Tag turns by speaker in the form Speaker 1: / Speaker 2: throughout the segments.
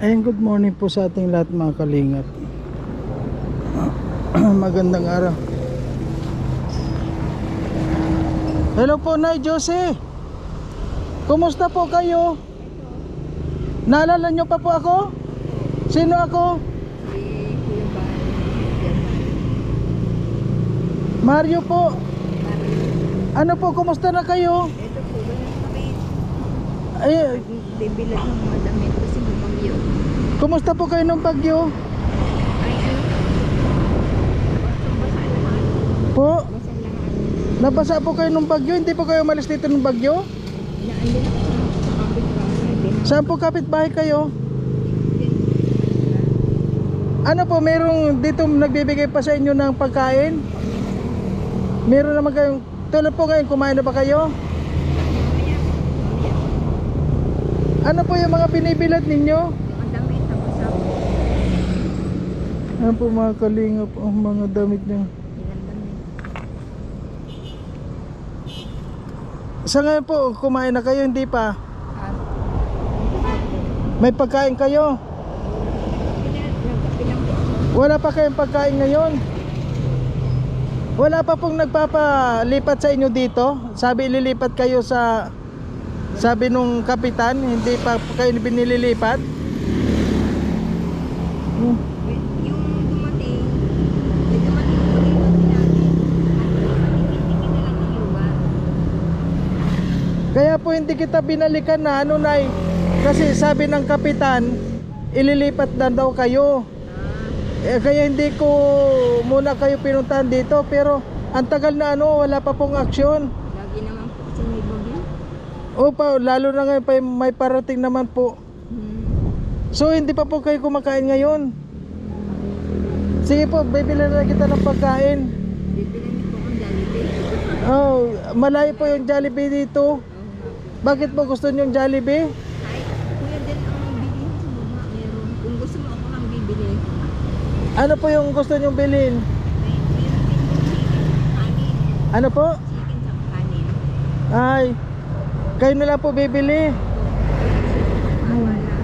Speaker 1: Ayun, good morning po sa ating lahat mga kalingap. Magandang araw. Hello po, Nay Jose. Kumusta po kayo? Naalala nyo pa po ako? Sino ako? Mario po. Ano po, kumusta na kayo?
Speaker 2: Ito po, ganun kami.
Speaker 1: Ay,
Speaker 2: Bibilad ng mga bumagyo.
Speaker 1: kumusta po kayo ng bagyo? Po, nabasa po kayo ng bagyo? Hindi po kayo umalis dito ng bagyo? Saan po kapitbahay kayo? Ano po, merong dito nagbibigay pa sa inyo ng pagkain? Meron naman kayong, tulad po ngayon, kumain na ba kayo? Ano po yung mga binibilad ninyo?
Speaker 2: Mga damit, tapos ako.
Speaker 1: Ano po mga kalingap, ang mga damit
Speaker 2: damit.
Speaker 1: Sa ngayon po, kumain na kayo, hindi pa?
Speaker 2: At,
Speaker 1: May pagkain kayo? Wala pa kayong pagkain ngayon? Wala pa pong nagpapalipat sa inyo dito? Sabi ililipat kayo sa Sabi nung kapitan, hindi pa kayo binililipat? Hmm.
Speaker 2: Yung dumating, may dumating po dito sinabi. Na.
Speaker 1: Kaya po hindi kita binalikan na ano nay Kasi sabi ng kapitan Ililipat na daw kayo eh, Kaya hindi ko muna kayo pinuntahan dito Pero ang tagal na ano wala pa pong aksyon
Speaker 2: lagi naman po kasi may bagyo.
Speaker 1: Opa, lalo na ngayon pa may parating naman po. So hindi pa po kayo kumakain ngayon Sige po, bibili na kita ng pagkain
Speaker 2: Bibilan niyo po akong Jollibee.
Speaker 1: Oh, malayo po yung Jollibee dito. Bakit po gusto niyo yung Jollibee?
Speaker 2: Bibili.
Speaker 1: Ano po yung gusto niyong bilhin?
Speaker 2: May.
Speaker 1: Ano po?
Speaker 2: Chicken sa kanin.
Speaker 1: Ay, kayo na lang po bibili.
Speaker 2: Mawala.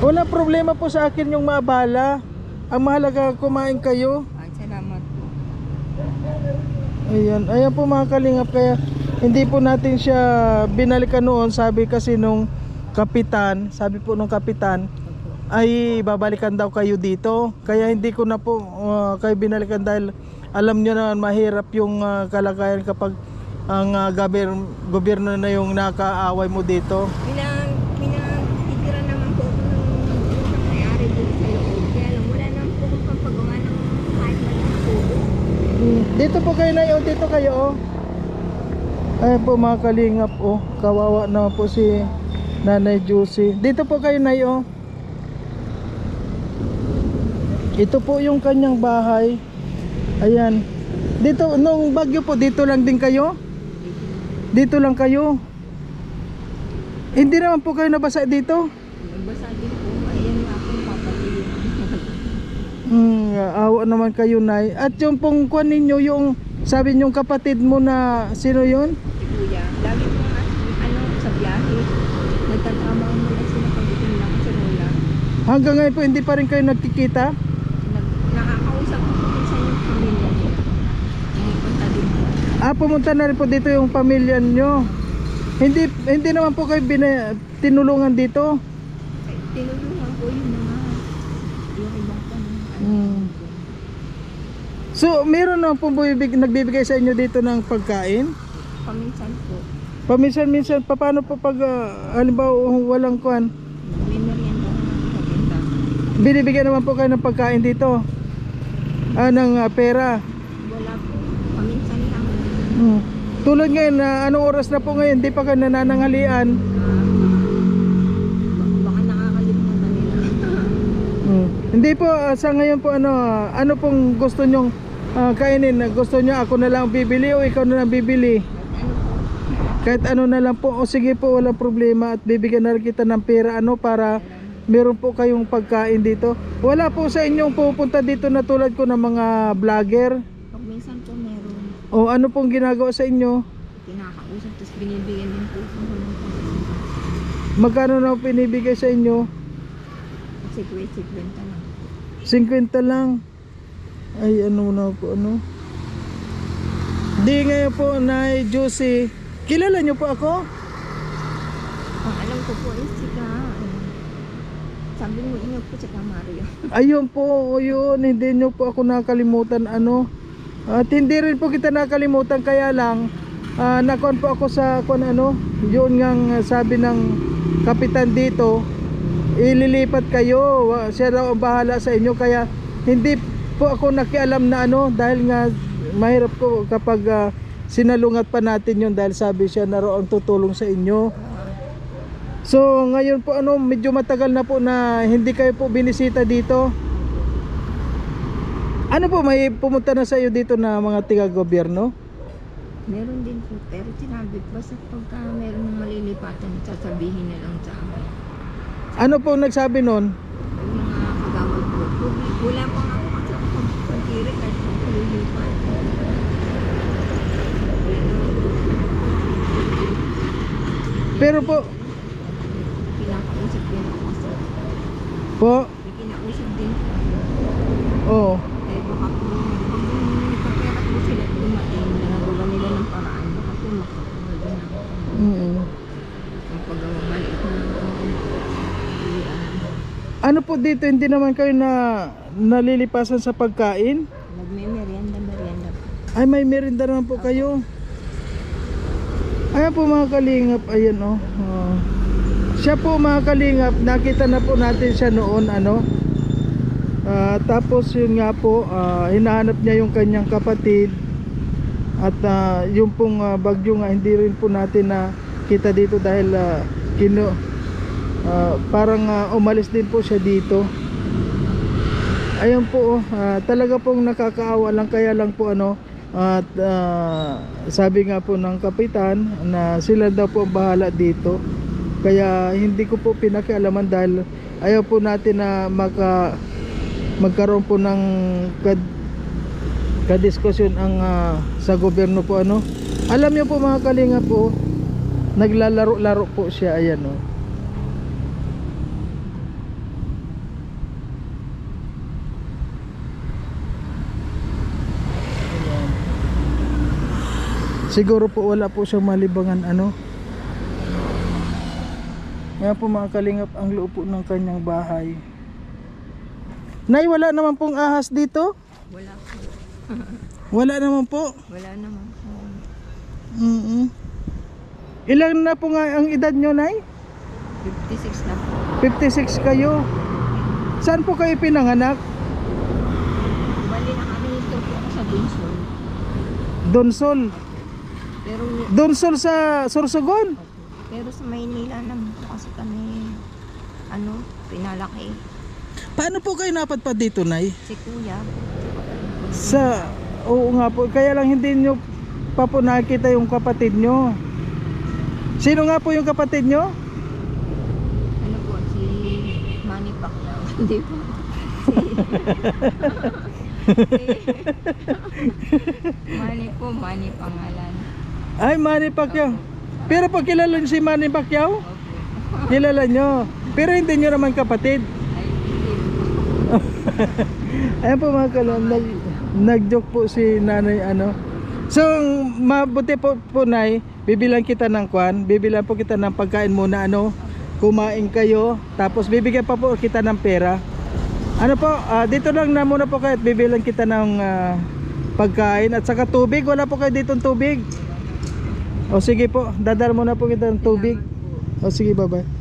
Speaker 1: Wala problema po sa akin yung maabala. Ang mahalaga kumain kayo.
Speaker 2: Ay, salamat po.
Speaker 1: Ayan, ayan po mga kalingap kaya hindi po natin siya binalikan noon. Sabi kasi nung kapitan, sabi po nung kapitan, ay babalikan daw kayo dito. Kaya hindi ko na po uh, kayo binalikan dahil alam nyo naman mahirap yung uh, kalagayan kapag ang uh, gobyerno, gobyerno na yung nakaaway mo dito.
Speaker 2: Pinang, pinang, titira naman po ako ng isang may-ari dito sa loob. Kaya lang, wala naman po akong pampagawa ng kahit man lang tubo.
Speaker 1: Mm, Dito po kayo na yun, dito kayo oh. Ayan po mga kalingap oh. Kawawa naman po si Nanay Juicy. Dito po kayo na oh. Ito po yung kanyang bahay. Ayan. Dito, nung bagyo po, dito lang din kayo? Dito lang kayo? Hindi naman po kayo nabasa dito?
Speaker 2: Nagbasa din po. Ayan nga po, papatili.
Speaker 1: Hmm, awa naman kayo nay. At yung pong kuan ninyo, yung sabi niyong kapatid mo na sino yun?
Speaker 2: si kuya. Lagi po nga, ano, sa biyahe. Nagtatrabaho muna sila pagdating lang sa.
Speaker 1: Hanggang ngayon po hindi pa rin kayo nagkikita?
Speaker 2: Nag, nakakausap ko po sa yung pamilya nila. Pumupunta din po.
Speaker 1: Ah, pumunta na rin po dito yung pamilya nyo. Hindi hindi naman po kayo bina, tinulungan dito.
Speaker 2: Eh, Tinulungan po yung mga, yung ibang pa.
Speaker 1: Hmm. So, meron naman po bumibig, nagbibigay sa inyo dito ng pagkain?
Speaker 2: Paminsan po.
Speaker 1: Paminsan-minsan, pa- paano po pag, ah, halimbawa, walang
Speaker 2: pagkita.
Speaker 1: Binibigyan naman po kayo ng pagkain dito? Ah, ng ah, pera?
Speaker 2: Wala po. Paminsan lang.
Speaker 1: Hmm. Tulad ngayon, na anong oras na po ngayon? Di pa kayo nanananghalian?
Speaker 2: Ba- Baka nakakalimutan nila.
Speaker 1: Hmm. Hindi po, ah, sa ngayon po, ano, ah, ano pong gusto nyong ah, kainin? Gusto nyo ako na lang bibili o ikaw na lang bibili? Kahit ano na lang po, o sige po, walang problema at bibigyan na rin kita ng pera ano para meron po kayong pagkain dito. Wala po sa inyong pupunta dito na tulad ko ng mga vlogger
Speaker 2: Pag minsan po meron.
Speaker 1: O ano pong ginagawa sa inyo?
Speaker 2: Kinakausap tapos binibigyan din po sa mga
Speaker 1: Magkano na pinibigay sa inyo?
Speaker 2: Mga si Kuya Sikwenta lang.
Speaker 1: 50 lang. Ay, ano na po, ano? Di ngayon po, Nay Juicy. Kilala niyo po ako?
Speaker 2: Ang alam ko po is sika, ano, sabi mo inyo po sika Mario.
Speaker 1: Ayun po, yun, hindi niyo po ako nakalimutan, ano? At hindi rin po kita nakalimutan, kaya lang, ah, nakon po ako sa, kung ano, yun nga sabi ng kapitan dito, ililipat kayo, siya daw ang bahala sa inyo, kaya hindi po ako nakialam na ano, dahil nga mahirap ko kapag ah, sinalungat pa natin yun dahil sabi siya na ang tutulong sa inyo. So ngayon po ano medyo matagal na po na hindi kayo po binisita dito. Ano po may pumunta na sa iyo dito na mga tiga gobyerno?
Speaker 2: Meron din po, pero sinabi ko, basta pagka meron ng malilipatan, sasabihin na lang sa amin.
Speaker 1: Ano po nagsabi noon?
Speaker 2: Yung mga kagawad po, Wala- wala pa nga ako kasi ako pag-pagkiri kahit kung lilipat.
Speaker 1: Pero po
Speaker 2: Kinakausap din ako kasi.
Speaker 1: po
Speaker 2: May kinausap din po.
Speaker 1: oh
Speaker 2: Eh baka po, pag nagkapera po sila at dumating, nagawa nila ng paraan, baka po makakuha din ako.
Speaker 1: Mm. Ano po dito hindi naman kayo na nalilipasan sa pagkain?
Speaker 2: Nagme-merienda, merienda po.
Speaker 1: Ay may merinda naman po kayo. Ayan po mga kalingap, ayan oh. Oh. Siya po mga kalingap, nakita na po natin siya noon ano. Ah, tapos yun nga po, ah, hinahanap niya yung kanyang kapatid. At ah, yung pong ah, bagyo nga hindi rin po natin na kita dito dahil ah, kino ah, parang ah, umalis din po siya dito. Ayun po, ah, talaga pong nakakaawa lang kaya lang po ano at ah, sabi nga po ng kapitan na sila daw po ang bahala dito. Kaya hindi ko po pinakialaman dahil ayaw po natin na maka magkaroon po ng kadiskusyon ang ah, sa gobyerno po ano. Alam niyo po mga kalinga po, naglalaro-laro po siya ayan oh. Siguro po wala po siyang malibangan ano. Kaya po mga kalingap ang loob po ng kanyang bahay. Nay, wala naman pong ahas dito?
Speaker 2: Wala po.
Speaker 1: Wala naman po.
Speaker 2: Wala naman po.
Speaker 1: mm Ilan na po nga ang edad nyo, Nay?
Speaker 2: 56 na po.
Speaker 1: 56 kayo. Saan po kayo pinanganak?
Speaker 2: Bali na kami nito po sa Dunsol.
Speaker 1: Donsol.
Speaker 2: Pero,
Speaker 1: Donsol sa Sorsogon.
Speaker 2: pero sa Maynila naman po kasi kami, ano, pinalaki.
Speaker 1: Paano po kayo napadpad dito, Nay?
Speaker 2: Si Kuya,
Speaker 1: Sa, oo nga po, kaya lang hindi nyo pa po nakita yung kapatid nyo. Sino nga po yung kapatid nyo?
Speaker 2: ano po, si Manny Pacquiao. Hindi po. Si... Manny po, Manny pangalan.
Speaker 1: Ay, Manny Pacquiao. Pero pag kilala nyo si Manny Pacquiao, kilala nyo. Pero hindi nyo naman kapatid.
Speaker 2: Ay, hindi po.
Speaker 1: Ayan po mga kalam, nag, nag-joke po si nanay ano. So, mabuti po po nay, bibilang kita ng kwan, bibilang po kita ng pagkain muna ano. Kumain kayo, tapos bibigyan pa po kita ng pera. Ano po, ah, dito lang na muna po kayo at bibilang kita ng ah, pagkain at saka tubig. Wala po kayo dito tubig. O sige po, dadal muna po kita ng tubig. O sige, bye-bye.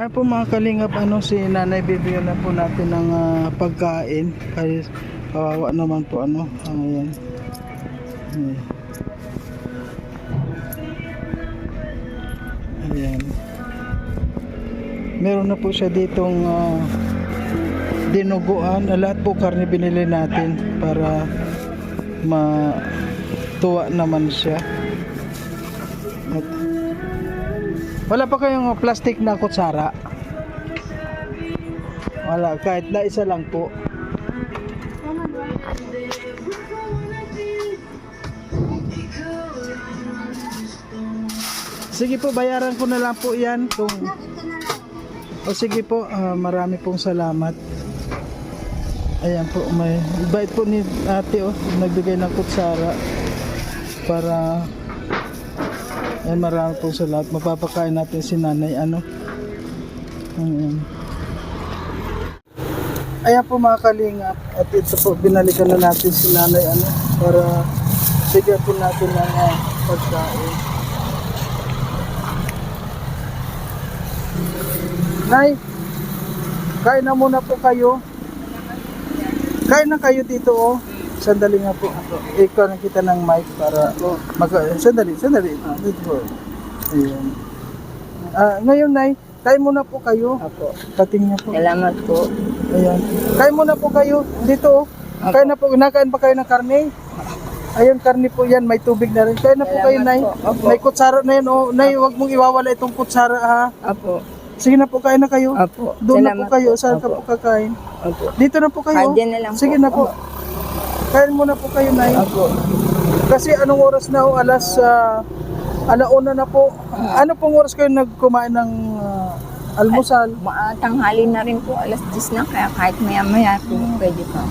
Speaker 1: Ay po mga kalingap, ano si nanay bibigyan na po natin ng ah, pagkain kasi kawawa naman po ano, ayan. Ayan. Ayan. Meron na po siya ditong ah, dinuguan, Ah, lahat po karne binili natin para matuwa naman siya. Wala pa kayong plastic na kutsara? Wala, kahit na isa lang po. Sige po, bayaran ko na lang po yan. Kung... O sige po, ah, marami pong salamat. Ayan po, may bait po ni ate oh, nagbigay ng kutsara para Ayan, marami pong salamat. Mapapakain natin si nanay, ano. Ayan. Ayan po mga kalingap. At ito po, binalikan na natin si nanay, ano, para bigyan po natin ng ah, pagkain. Nay, kain na muna po kayo. Kain na kayo dito, oh. Sandali nga po. Ikaw na kita ng mic para mag sandali, sandali. Dito po. Ayan. Ah, ngayon, Nay, kain muna po kayo.
Speaker 2: Opo.
Speaker 1: Kating niya po.
Speaker 2: Salamat po.
Speaker 1: Ayan. Kain muna po kayo. Dito, oh. Kain na po. Nakain pa kayo ng karne? Ayun, karne po yan. May tubig na rin. Kain na po
Speaker 2: Salamat
Speaker 1: kayo, Nay.
Speaker 2: po. Opo.
Speaker 1: May kutsara na yan, oh. Nay, huwag mong iwawala itong kutsara, ha.
Speaker 2: Opo.
Speaker 1: Sige na po, kain na kayo.
Speaker 2: Opo.
Speaker 1: Doon na po
Speaker 2: Salamat
Speaker 1: kayo. Saan ka
Speaker 2: Opo.
Speaker 1: po kakain?
Speaker 2: Opo.
Speaker 1: Dito na po kayo.
Speaker 2: Dyan na lang
Speaker 1: Sige
Speaker 2: po.
Speaker 1: na po. Kain muna po kayo, Nay.
Speaker 2: Opo.
Speaker 1: Kasi anong oras na ho? Alas ah, alauna na po. Ano pong oras kayo nagkumain ng ah, almusal?
Speaker 2: Ma- tanghali na rin po. Alas 10 na. Kaya kahit maya-maya po. Pwede pa.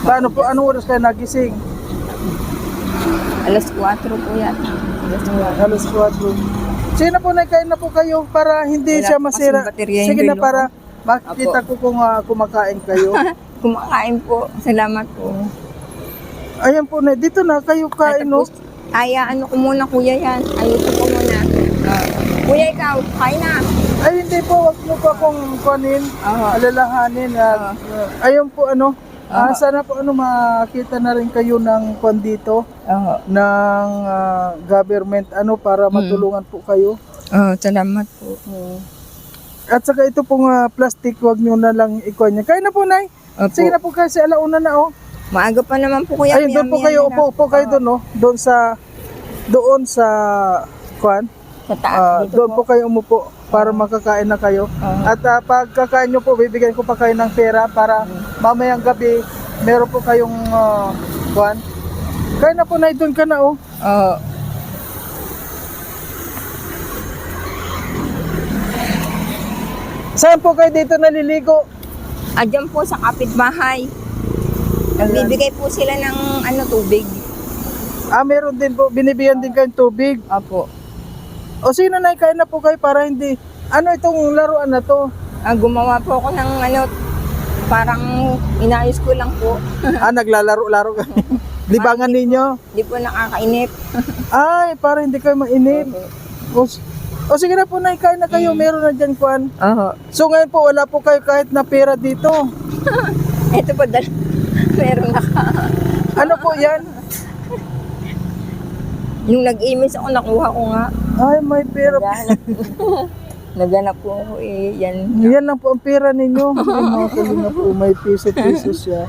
Speaker 1: Paano po? Anong oras kayo nagising?
Speaker 2: Alas 4 po yata. Alas 4.
Speaker 1: Alas 4. Sige na po, Nay, kain na po kayo para hindi
Speaker 2: Wala
Speaker 1: siya masira. Sige na para makita ko kung ah, kumakain kayo.
Speaker 2: Kumakain po. Salamat po.
Speaker 1: Ayan po, Nay. Dito na kayo kain, no?
Speaker 2: Tapos, Ay, ano ko muna kuya yan. Ayusin ko muna. Ah, kuya ikaw, kain na.
Speaker 1: Ay, hindi po. Huwag mo pa akong kunin.
Speaker 2: Oo.
Speaker 1: alalahanin at uh, ayun po ano ah,
Speaker 2: Aha.
Speaker 1: sana po ano makita na rin kayo ng kwan dito
Speaker 2: Oo.
Speaker 1: ng ah, government ano para
Speaker 2: Hmm.
Speaker 1: matulungan po kayo
Speaker 2: Oh, salamat po.
Speaker 1: at saka ito pong ah, plastic wag nyo na lang ikuha niya kaya na po nay
Speaker 2: Opo.
Speaker 1: sige na po kasi alauna na oh
Speaker 2: Maaga pa naman po kuya.
Speaker 1: ayun doon po kayo upo upo kayo doon no doon sa doon sa kwan
Speaker 2: Sa taas
Speaker 1: Ah,
Speaker 2: dito
Speaker 1: doon po
Speaker 2: po.
Speaker 1: kayo umupo para makakain na kayo
Speaker 2: Oo.
Speaker 1: At uh, pagkakain nyo po, bibigyan ko pa kayo ng pera para mamayang gabi, meron po kayong uh, kwan. Kaya na po na doon ka na oh.
Speaker 2: Oo.
Speaker 1: Saan po kayo dito naliligo?
Speaker 2: Ah, dyan po sa kapitbahay. Nagbibigay po sila ng ano tubig.
Speaker 1: Ah, meron din po, binibigyan din kayong tubig.
Speaker 2: Opo.
Speaker 1: O sino na kain na po kayo para hindi, ano itong laruan na to?
Speaker 2: Ah, gumawa po ako ng ano, parang inayos ko lang po.
Speaker 1: ah, naglalaro-laro ka. Libangan ninyo.
Speaker 2: Hindi po nakakainip.
Speaker 1: Ay, para hindi kayo mainip. O, s- o sige na po, na kain na kayo, meron na dyan kwan.
Speaker 2: Oo.
Speaker 1: So ngayon po, wala po kayo kahit na pera dito.
Speaker 2: Ito po, dal- meron na ka.
Speaker 1: Ano po yan?
Speaker 2: Yung nag-email ako, nakuha ko nga.
Speaker 1: Ay, may pera po.
Speaker 2: Naghanap, naghanap po ako eh, yan.
Speaker 1: Yan lang po ang pera ninyo. Ay, mga kalinga po, may piso-piso siya.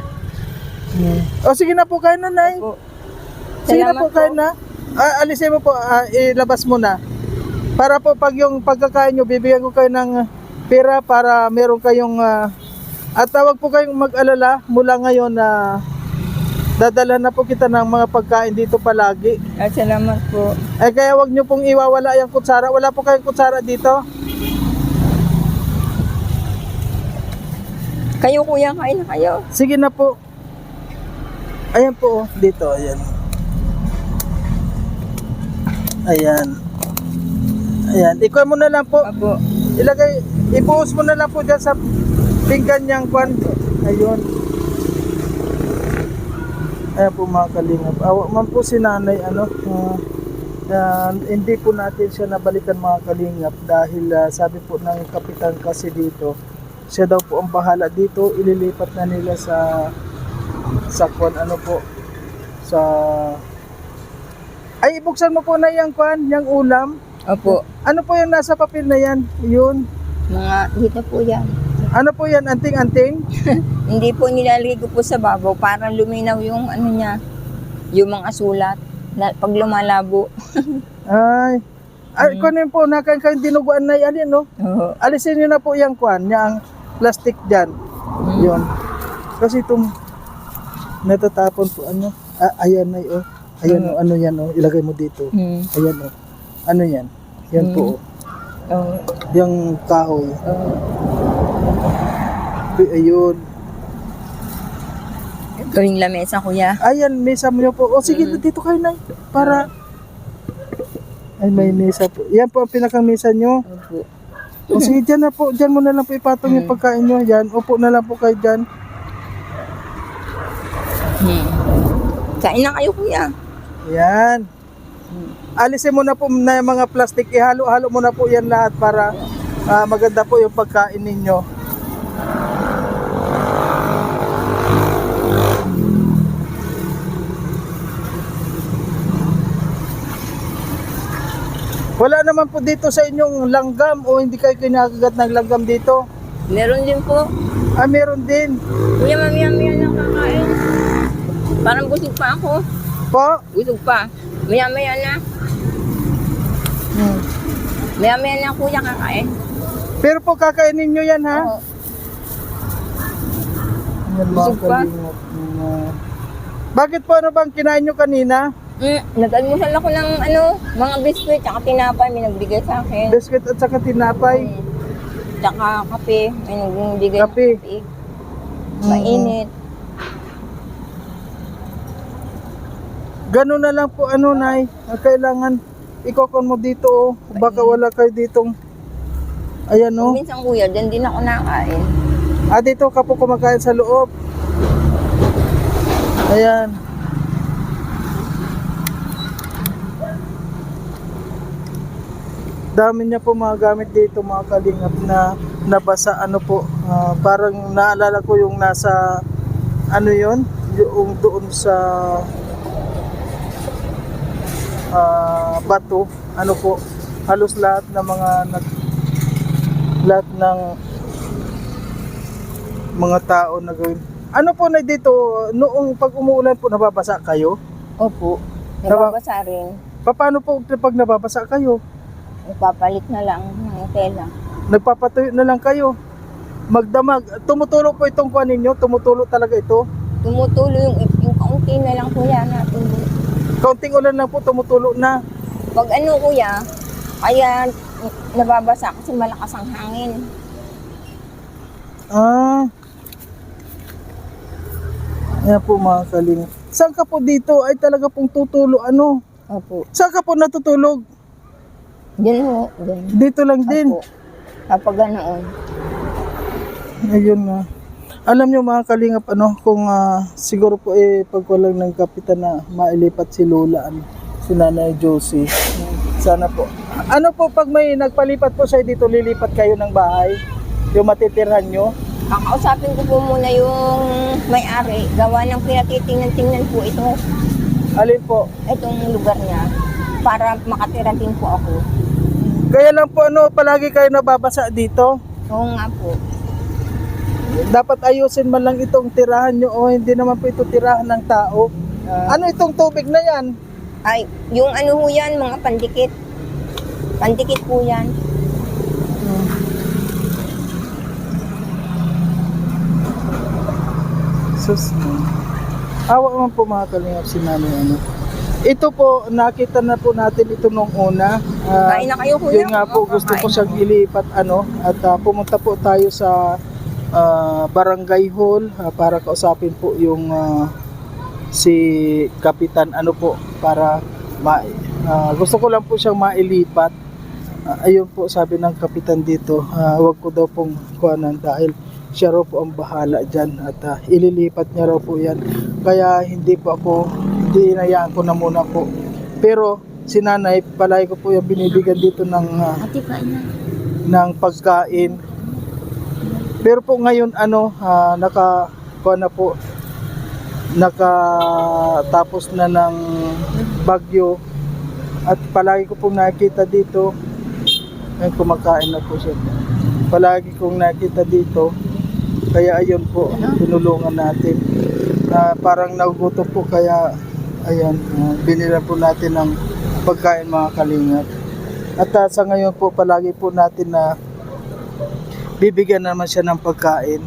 Speaker 1: Hmm. O sige na po kayo na, Nay.
Speaker 2: Po.
Speaker 1: Sige na
Speaker 2: Salamat
Speaker 1: po kayo na. Ah, alisin mo po, ah, ilabas mo na. Para po pag yung pagkakain nyo, bibigyan ko kayo ng pera para meron kayong... ah, at tawag po kayong mag-alala mula ngayon na dadala na po kita ng mga pagkain dito palagi.
Speaker 2: Ah, salamat po.
Speaker 1: Eh kaya wag nyo pong iwawala yung kutsara. Wala po kayong kutsara dito.
Speaker 2: Kayo kuya, kain na kayo.
Speaker 1: Sige na po. Ayan po, oh. dito, ayan. Ayan. Ayan, ikuha mo na lang po.
Speaker 2: Apo.
Speaker 1: Ilagay, ibuhos mo na lang po dyan sa pinggan niyang kwan. Ayun. Ayan po mga kalingap. Awa man po si nanay, ano, ah, ah, hindi po natin siya nabalikan mga kalingap dahil ah, sabi po ng kapitan kasi dito, siya daw po ang bahala dito, ililipat na nila sa sa kwan, ano po, sa ay, ibuksan mo po na yung kwan, yung ulam.
Speaker 2: Opo.
Speaker 1: Ano po yung nasa papel na yan? Yun.
Speaker 2: Mga, dito po yan.
Speaker 1: Ano po yan? Anting-anting?
Speaker 2: Hindi po nilalagay ko po sa babaw para luminaw yung ano niya, yung mga sulat. Na, pag lumalabo.
Speaker 1: Ay. Ay, kunin po, nakain kayong dinuguan na yan, no?
Speaker 2: Oo.
Speaker 1: Alisin nyo na po yung kwan, yung plastic dyan. Yun. Kasi itong natatapon po, ano? Ah, ayan na, oh. Ayan, oh, ano yan, oh. Ilagay mo dito.
Speaker 2: Hmm.
Speaker 1: Ayan, oh. Ano yan? Yan
Speaker 2: Hmm.
Speaker 1: po.
Speaker 2: Oo.
Speaker 1: Yung kahoy. Ay- Ayun.
Speaker 2: Ito yung lamesa, kuya.
Speaker 1: Ayan, mesa mo po. O sige,
Speaker 2: Mm.
Speaker 1: dito kayo na. Para... Ay, may mesa po. Yan po ang pinakang mesa nyo.
Speaker 2: Opo.
Speaker 1: O sige, dyan na po. Dyan mo na lang po ipatong yung
Speaker 2: Mm.
Speaker 1: pagkain nyo. Yan. Upo na lang po kayo dyan.
Speaker 2: Hmm. Kain na kayo, kuya.
Speaker 1: Yan. Alisin mo na po na yung mga plastic. Ihalo-halo mo na po yan lahat para ah, maganda po yung pagkain ninyo. Wala naman po dito sa inyong langgam o hindi kayo kinakagat ng langgam dito.
Speaker 2: Meron din po.
Speaker 1: Ah, meron din.
Speaker 2: Kuya, mamaya-maya lang kakain. Parang busog pa ako.
Speaker 1: Po?
Speaker 2: Busog pa. Maya-maya na.
Speaker 1: Hmm.
Speaker 2: Maya-maya na, kuya, kakain.
Speaker 1: Pero po kakainin nyo yan ha?
Speaker 2: Oo.
Speaker 1: Mga
Speaker 2: Busog pa?
Speaker 1: Mm. Bakit po ano bang kinain nyo kanina?
Speaker 2: Mm, nag-almusal ako ng ano, mga biskuit, tsaka tinapay, may nagbigay sa akin.
Speaker 1: Biscuit at saka tinapay.
Speaker 2: Mm. Tsaka kape, may nagbigay ng
Speaker 1: Kape.
Speaker 2: kape. Mainit.
Speaker 1: Ganun na lang po ano nay. Ang Kailangan ikokon mo dito oh. Baka wala kayo ditong Ayan oh.
Speaker 2: Minsan kuya, dyan din ako nakain.
Speaker 1: Ah dito ka po kumakain sa loob. Ayan. Dami niya po mga gamit dito mga kalingap na nabasa ano po. ah, parang naalala ko yung nasa ano yon yung doon sa ah, bato ano po halos lahat ng mga nag, lahat ng mga tao na gawin. Ano po na dito, noong pag umuulan po, nababasa kayo?
Speaker 2: Opo.
Speaker 1: Naba-
Speaker 2: Nababasa rin.
Speaker 1: Paano po pag nababasa kayo?
Speaker 2: Nagpapalit na lang ng tela.
Speaker 1: Nagpapatuyo na lang kayo. Magdamag. Tumutulo po itong kuha ninyo? Tumutulo talaga ito?
Speaker 2: Tumutulo yung, yung kaunti na lang kuya natin.
Speaker 1: Kaunting ulan lang po, tumutulo na.
Speaker 2: Pag ano kuya, kaya nababasa kasi malakas ang hangin.
Speaker 1: Ah. Ayan po mga kaling. Saan ka po dito? Ay talaga pong tutulo. Ano?
Speaker 2: Opo.
Speaker 1: Saan ka po natutulog?
Speaker 2: Diyan ho. Diyan.
Speaker 1: Dito lang din.
Speaker 2: Opo. Kapag ganoon.
Speaker 1: Ayun na. Alam nyo mga kalingap ano, kung ah, siguro po eh pagkulang ng kapitan na mailipat si Lola, ano, si Nanay Josie. Sana po. Ano po pag may nagpalipat po siya dito, lilipat kayo ng bahay? Yung matitirhan nyo?
Speaker 2: Kakausapin ko po muna yung may-ari. Gawa ng pinatitingnan-tingnan po ito,
Speaker 1: Alin po?
Speaker 2: itong lugar niya para makatira din po ako.
Speaker 1: Kaya lang po ano, palagi kayo nababasa dito.
Speaker 2: Oo nga po.
Speaker 1: Dapat ayusin man lang itong tirahan nyo o hindi naman po ito tirahan ng tao.
Speaker 2: Ah,
Speaker 1: Ano itong tubig na yan?
Speaker 2: ay, yung ano ho yan, mga pandikit. Pandikit po yan.
Speaker 1: Sus. Awa naman po mga kalingap si nanay ano. Ito po, nakita na po natin ito nung una. Ah,
Speaker 2: Kain na kayo kuya.
Speaker 1: yun nga po, gusto ko siyang ilipat ano. At ah, pumunta po tayo sa ah, barangay hall ah, para kausapin po yung ah, si kapitan ano po para ma ah, gusto ko lang po siyang mailipat. Ah, ayun po sabi ng kapitan dito, ah, wag ko daw pong kuhanan dahil siya raw po ang bahala dyan at ah, ililipat niya raw po yan. Kaya hindi po ako, hindi inayaan ko na muna po. Pero si nanay, palagi ko po yung binibigyan dito ng,
Speaker 2: na.
Speaker 1: ng pagkain. Pero po ngayon ano, ah, naka, kuha na po, nakatapos na ng bagyo. At palagi ko pong nakita dito ay kumakain na po siya. Palagi kong nakita dito kaya ayun po tinulungan natin. Na parang nagugutom po kaya ayan uh, binila po natin ng pagkain mga kalingap. At ah, sa ngayon po palagi po natin na bibigyan naman siya ng pagkain.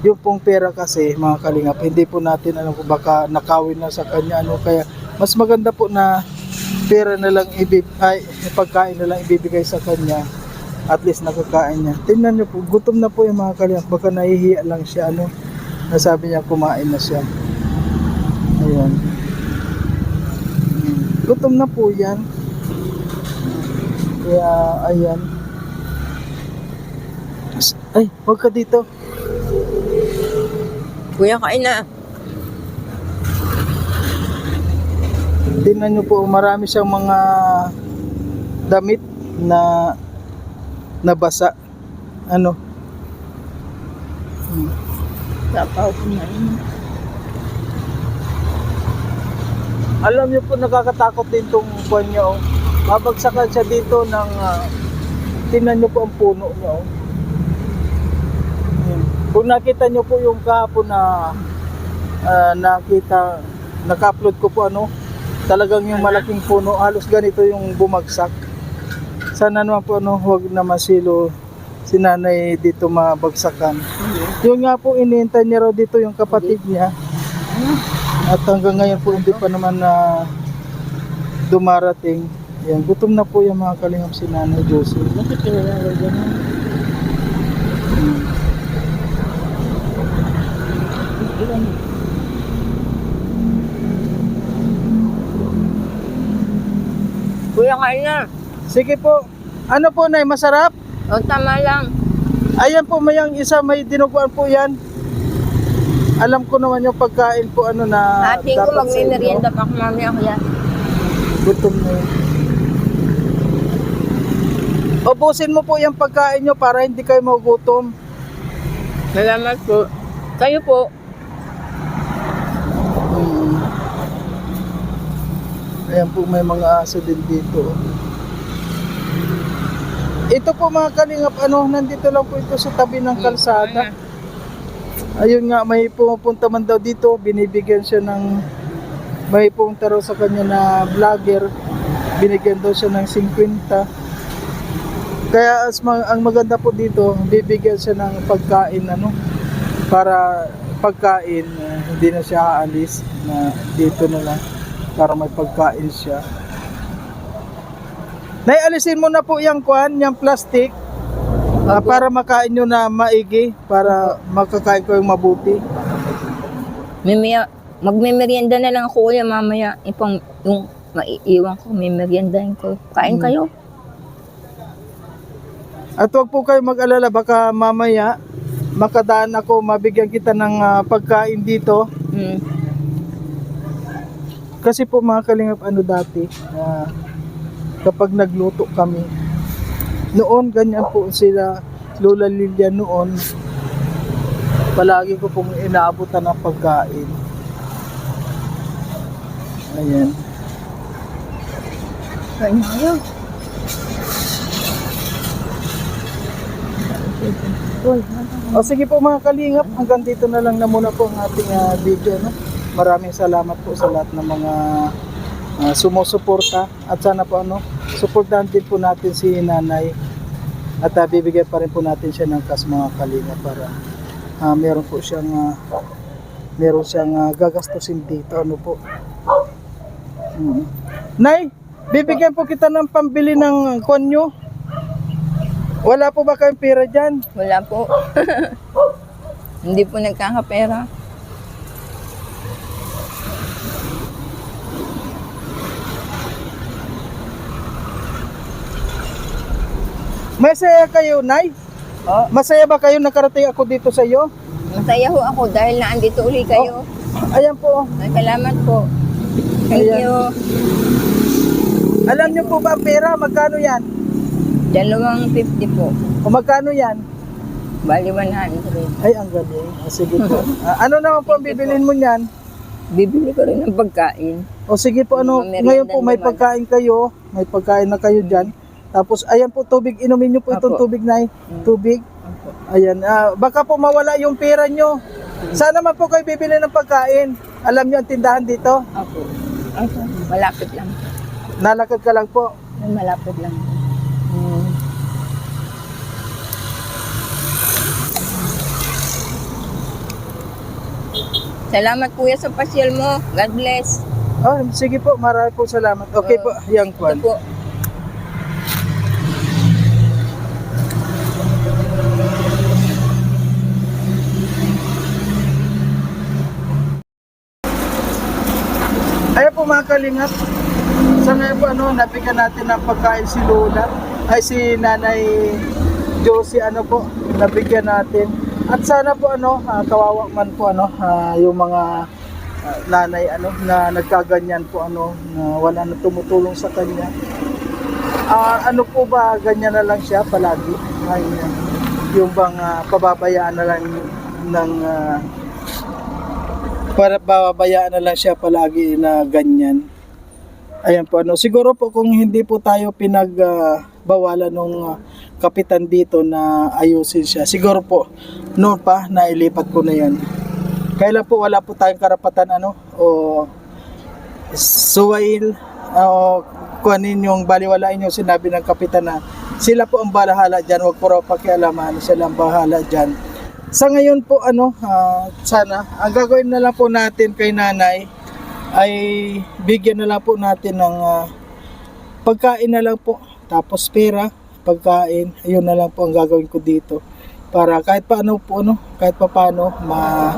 Speaker 1: Yung pong pera kasi mga kalingap hindi po natin kung baka nakawin na sa kanya ano. Kaya mas maganda po na pera na lang ibib ay pagkain na lang ibibigay sa kanya. At least nakakain niya. Tingnan niyo po gutom na po yung mga kalingap. Baka nahihiya lang siya ano. Nasabi niya kumain na siya. Ayan Hmm. gutom na po yan. Kaya ayan ay wag ka dito
Speaker 2: Kuya, kain na.
Speaker 1: Tingnan nyo po, marami siyang mga damit na nabasa. Ano? Hmm.
Speaker 2: Sapaw kumain.
Speaker 1: Alam niyo po, nakakatakot din itong buwan niya. Oh. Babagsakan siya dito ng... ah, tingnan niyo po ang puno niya. Oh. Kung nakita niyo po yung kahapon na ah, nakita, naka-upload ko po ano, talagang yung malaking puno, halos ganito yung bumagsak. Sana naman po ano, huwag naman silo si nanay dito mabagsakan. Yun nga po, iniintay niya raw dito yung kapatid niya. At hanggang ngayon po hindi pa naman na dumarating. Yan, gutom na po yung mga kalingap si Nanay Josie.
Speaker 2: Bakit kinalala ganun?
Speaker 1: Hmm.
Speaker 2: Ilan? Kuya, kain na.
Speaker 1: Sige po. Ano po, Nay? Masarap?
Speaker 2: O, tama lang.
Speaker 1: Ayan po, mayang isa may dinuguan po yan. Alam ko naman yung pagkain po ano na
Speaker 2: Ating ko magmimerienda pa ako mamaya, kuya.
Speaker 1: Gutom na yun. Ubusin mo po yung pagkain nyo para hindi kayo magutom.
Speaker 2: Salamat po. Kayo po.
Speaker 1: Ayan po may mga aso din dito. Ito po mga kalingap, ano, nandito lang po ito sa tabi ng kalsada. Ayun nga, may pumupunta man daw dito, binibigyan siya ng, may pumunta raw sa kanya na vlogger, binigyan daw siya ng 50. Kaya as ma- ang maganda po dito, bibigyan siya ng pagkain, ano, para pagkain, eh, hindi na siya aalis, na dito na lang, para may pagkain siya. Naialisin mo na po yung kwan, yung plastic, ah, para makain nyo na maigi, para makakain ko yung mabuti.
Speaker 2: Mamaya, magmimerienda na lang ako kuya mamaya. Ipang, yung maiiwan ko, may meriendahin ko. Kain
Speaker 1: Hmm.
Speaker 2: kayo.
Speaker 1: At huwag po kayo mag-alala, baka mamaya makadaan ako, mabigyan kita ng ah, pagkain dito.
Speaker 2: Hmm.
Speaker 1: Kasi po mga kalingap ano dati, ah, kapag nagluto kami, noon ganyan po sila, Lola Lilia noon, palagi ko pong inaabutan ng pagkain. Ayan.
Speaker 2: Kain kayo. Uy,
Speaker 1: O sige po mga kalingap, hanggang dito na lang na muna po ang ating ah, video. No? Maraming salamat po sa lahat ng mga ah, sumusuporta at sana po ano, suportahan din po natin si nanay at ah, bibigyan pa rin po natin siya ng kas mga kalingap para ah, meron po siyang ah, meron siyang ah, gagastusin dito ano po. Mm. Nay, bibigyan po kita ng pambili ng konyo. Wala po ba kayong pera dyan?
Speaker 2: Wala po. Hindi po nagkakapera.
Speaker 1: Masaya kayo, Nay?
Speaker 2: Oh,
Speaker 1: Masaya ba kayo nakarating ako dito sa iyo?
Speaker 2: masaya ho ako dahil naandito uli kayo.
Speaker 1: Ayan po.
Speaker 2: Ay, Salamat po. Thank
Speaker 1: Ayan.
Speaker 2: you.
Speaker 1: Alam niyo po ba ang pera? Magkano yan?
Speaker 2: Dalawang 50 po.
Speaker 1: O magkano yan?
Speaker 2: Bali 100.
Speaker 1: Ay, ang galing. Ah, sige po. Ah, ano naman po ang bibilin mo niyan?
Speaker 2: Bibili ko rin ng pagkain.
Speaker 1: O sige po, ano, ngayon po may
Speaker 2: naman.
Speaker 1: pagkain kayo. May pagkain na kayo dyan. Tapos, ayan po, tubig. Inumin niyo po itong
Speaker 2: Apo.
Speaker 1: tubig, Nay.
Speaker 2: Mm.
Speaker 1: Tubig. Ayan. ah, baka po mawala yung pera nyo. Sana naman po kayo bibili ng pagkain. Alam niyo ang tindahan dito?
Speaker 2: Ako. Ay, malapit lang.
Speaker 1: Nalakad ka lang po.
Speaker 2: Malapit lang. Hmm. Salamat kuya sa pasyal mo. God bless.
Speaker 1: Oh, sige po, marami po salamat. Okay po, yang kwan.
Speaker 2: po.
Speaker 1: Ayan po mga kalingap. Sa ngayon po ano, nabigyan natin ng pagkain si Lola. Ay si Nanay Josie ano po, nabigyan natin. At sana po ano, ah, kawawa man po ano, ah, yung mga ah, nanay ano na nagkaganyan po ano, na wala na tumutulong sa kanya. Ah, ano po ba ganyan na lang siya palagi? Ay, ah, yung bang ah, pababayaan na lang ng ah, para babayaan na lang siya palagi na ganyan. Ayan po ano, siguro po kung hindi po tayo pinagbawalan nung ah, kapitan dito na ayusin siya. Siguro po noon pa nailipat ko na 'yan. Kailan po wala po tayong karapatan ano o suwail o kunin yung baliwalain yung sinabi ng kapitan na sila po ang bahala dyan, wag po raw pakialaman, sila ang bahala dyan. Sa ngayon po ano, ah, sana, ang gagawin na lang po natin kay nanay ay bigyan na lang po natin ng ah, pagkain na lang po. Tapos pera, pagkain, ayun na lang po ang gagawin ko dito. Para kahit paano po, ano, kahit pa paano, ma,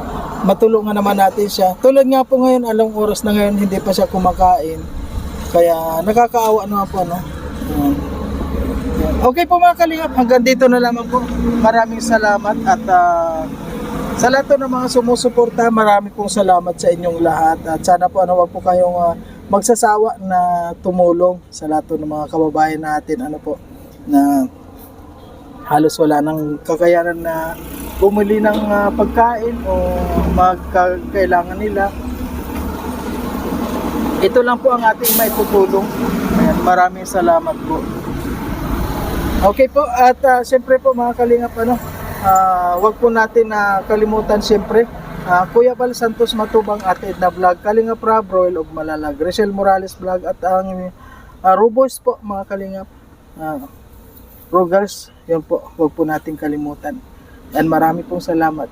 Speaker 1: matulungan naman natin siya. Tulad nga po ngayon, alang oras na ngayon, hindi pa siya kumakain. Kaya nakakaawa naman po, ano. Ayan. Okay po mga kalingap, hanggang dito na lamang po. Maraming salamat at ah, sa lahat ng mga sumusuporta, marami pong salamat sa inyong lahat. At sana po ano wag po kayong ah, magsasawa na tumulong sa lahat ng mga kababayan natin ano po na halos wala nang kakayanan na bumili ng ah, pagkain o magkailangan nila. Ito lang po ang ating may tutulong. Ayan, maraming salamat po. Okay po, at uh, siyempre po mga kalingap, ano, ah, wag po natin na kalimutan siyempre, ah, Kuya Bal Santos Matubang at Edna Vlog, Kalingap Rob, Royal of Malalag, Rachel Morales Vlog at ang uh, Rubos po mga kalingap. Uh, Rogers, yan po, wag po natin kalimutan. And marami pong salamat.